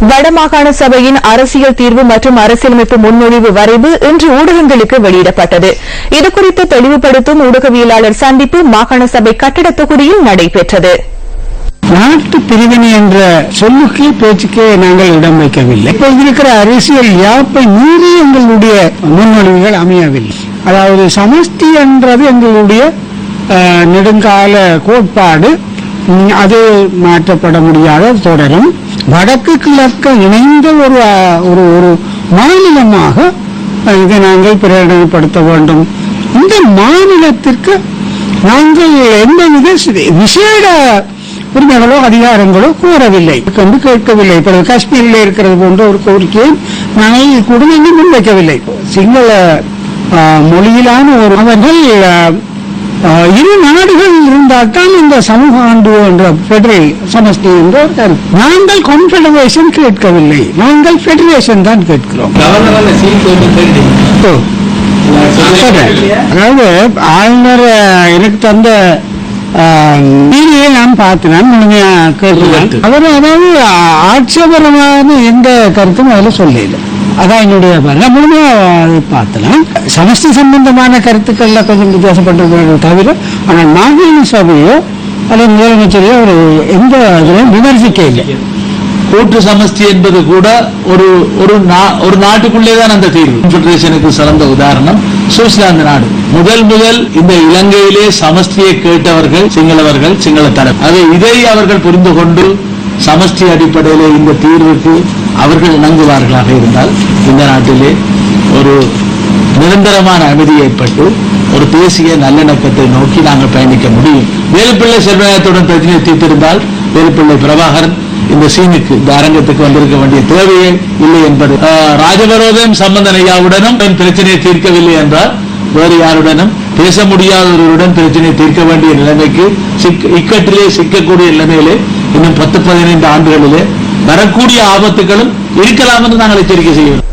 வடமாகாண சபையின் அரசியல் தீர்வு மற்றும் அரசியலமைப்பு முன்மொழிவு வரைவு இன்று ஊடகங்களுக்கு வெளியிடப்பட்டது. இதுகுறித்து தெளிவுபடுத்தும் ஊடகவியலாளர் சந்திப்பு மாகாண சபை கட்டடத் தொகுதியில் நடைபெற்றது. நாட்டு பிரிவினை என்ற சொல்லுக்கே பேச்சுக்கே நாங்கள் இடம் வைக்கவில்லை. இப்போது இருக்கிற அரசியல் யாப்பை மீறி எங்களுடைய முன்மொழிவுகள் அமையவில்லை. அதாவது சமஸ்தி என்றது எங்களுடைய நெடுங்கால கோட்பாடு. அது மாற்றப்பட முடியாத தொடரும். வடக்கு கிழக்கு இணைந்த ஒரு ஒரு ஒரு மாநிலமாக இதை நாங்கள் பிரகடனப்படுத்த வேண்டும். இந்த மாநிலத்திற்கு நாங்கள் எந்தவித சி- விசேட உரிமைகளோ அதிகாரங்களோ கூறவில்லை என்று கேட்கவில்லை. இப்போ காஷ்மீரில் இருக்கிறது போன்ற ஒரு கோரிக்கையை நாங்கள் குடும்பங்கள் முன்வைக்கவில்லை. சிங்கள மொழியிலான ஒரு அவர்கள் இரு நாடுகள் இருந்தால்தான் இந்த சமூக ஆண்டு என்ற பெடரல் சமஷ்டி என்ற கருத்து. நாங்கள் கான்ஃபெடரேஷன் கேட்கவில்லை. நாங்கள் ஃபெடரேஷன் தான் கேட்கிறோம். அதாவது ஆளுநர் எனக்கு தந்த வீடியை நான் பார்த்தேன் முழுமையா கேட்டேன் அவர் அதாவது ஆட்சேபரமான எந்த கருத்தும் அதுல சொல்லல அதான் என்னுடைய பார்வை. முழுமையாக அதை சமஷ்டி சம்பந்தமான கருத்துக்கள்ல கொஞ்சம் வித்தியாசப்பட்டிருக்கிறார்கள் தவிர ஆனால் மாகாண சபையோ அல்லது முதலமைச்சரையோ ஒரு எந்த இதுலையும் விமர்சிக்க இல்லை. கூட்டு சமஸ்தி என்பது கூட ஒரு ஒரு நா- ஒரு நாட்டுக்குள்ளே தான் அந்த தீர்வு. ஃபெடரேஷனுக்கு சிறந்த உதாரணம் சுவிட்சர்லாந்து நாடு. முதல் முதல் இந்த இலங்கையிலே சமஸ்தியை கேட்டவர்கள் சிங்களவர்கள் சிங்கள தரப்பு அதை இதை அவர்கள் புரிந்து கொண்டு சமஷ்டி அடிப்படையில் இந்த தீர்வுக்கு அவர்கள் இணங்குவார்களாக இருந்தால் இந்த நாட்டிலே ஒரு நிரந்தரமான அமைதி ஏற்பட்டு ஒரு தேசிய நல்லிணக்கத்தை நோக்கி நாங்கள் பயணிக்க முடியும். வேலுப்பிள்ளை செல்வநாயகத்துடன் பிரச்சனையை தீர்த்திருந்தால் வேலுப்பிள்ளை பிரபாகரன் இந்த சீனுக்கு இந்த அரங்கத்துக்கு வந்திருக்க வேண்டிய தேவையே இல்லை என்பது. ஆஹ், ராஜபரோதம் சம்பந்தன் பிரச்சனையை தீர்க்கவில்லை என்றால் வேறு யாருடனும் பேச முடியாதவருடன் பிரச்சனை தீர்க்க வேண்டிய நிலைமைக்கு சிக்க இக்கட்டிலே சிக்கக்கூடிய நிலைமையிலே இன்னும் பத்து பதினைந்து ஆண்டுகளிலே வரக்கூடிய ஆபத்துகளும் இருக்கலாம் என்று நாங்கள் எச்சரிக்கை செய்கிறோம்.